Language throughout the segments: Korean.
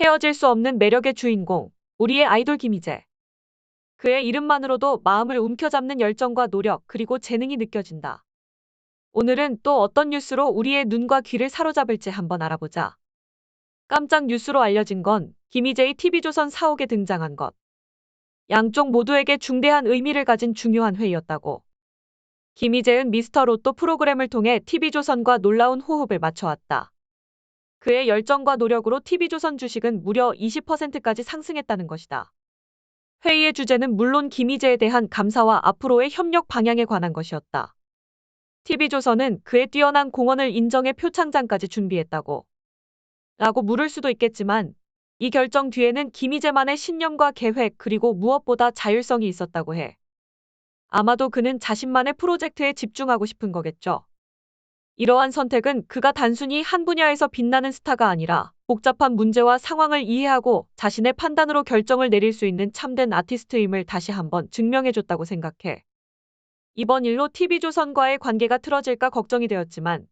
헤어질 수 없는 매력의 주인공, 우리의 아이돌 김희재. 그의 이름만으로도 마음을 움켜잡는 열정과 노력 그리고 재능이 느껴진다. 오늘은 또 어떤 뉴스로 우리의 눈과 귀를 사로잡을지 한번 알아보자. 깜짝 뉴스로 알려진 건 김희재의 TV조선 사옥에 등장한 것. 양쪽 모두에게 중대한 의미를 가진 중요한 회의였다고. 김희재은 미스터 로또 프로그램을 통해 TV조선과 놀라운 호흡을 맞춰왔다. 그의 열정과 노력으로 TV조선 주식은 무려 20%까지 상승했다는 것이다. 회의의 주제는 물론 김희재에 대한 감사와 앞으로의 협력 방향에 관한 것이었다. TV조선은 그의 뛰어난 공헌을 인정해 표창장까지 준비했다고. 라고 물을 수도 있겠지만 이 결정 뒤에는 김희재만의 신념과 계획 그리고 무엇보다 자율성이 있었다고 해. 아마도 그는 자신만의 프로젝트에 집중하고 싶은 거겠죠. 이러한 선택은 그가 단순히 한 분야에서 빛나는 스타가 아니라 복잡한 문제와 상황을 이해하고 자신의 판단으로 결정을 내릴 수 있는 참된 아티스트임을 다시 한번 증명해줬다고 생각해. 이번 일로 TV조선과의 관계가 틀어질까 걱정이 되었지만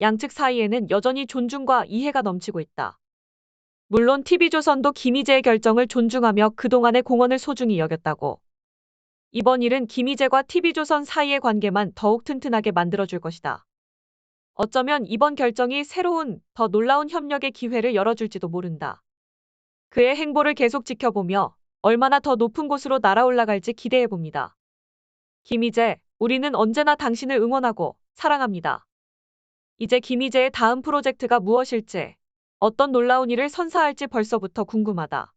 양측 사이에는 여전히 존중과 이해가 넘치고 있다. 물론 TV조선도 김희재의 결정을 존중하며 그동안의 공헌을 소중히 여겼다고. 이번 일은 김희재과 TV조선 사이의 관계만 더욱 튼튼하게 만들어줄 것이다. 어쩌면 이번 결정이 새로운, 더 놀라운 협력의 기회를 열어줄지도 모른다. 그의 행보를 계속 지켜보며 얼마나 더 높은 곳으로 날아올라갈지 기대해봅니다. 김희재, 우리는 언제나 당신을 응원하고 사랑합니다. 이제 김희재의 다음 프로젝트가 무엇일지, 어떤 놀라운 일을 선사할지 벌써부터 궁금하다.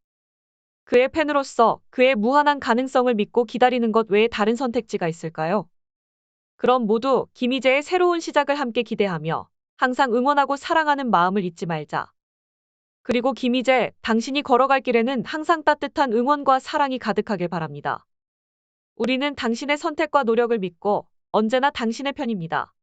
그의 팬으로서 그의 무한한 가능성을 믿고 기다리는 것 외에 다른 선택지가 있을까요? 그럼 모두 김희재의 새로운 시작을 함께 기대하며 항상 응원하고 사랑하는 마음을 잊지 말자. 그리고 김희재, 당신이 걸어갈 길에는 항상 따뜻한 응원과 사랑이 가득하길 바랍니다. 우리는 당신의 선택과 노력을 믿고 언제나 당신의 편입니다.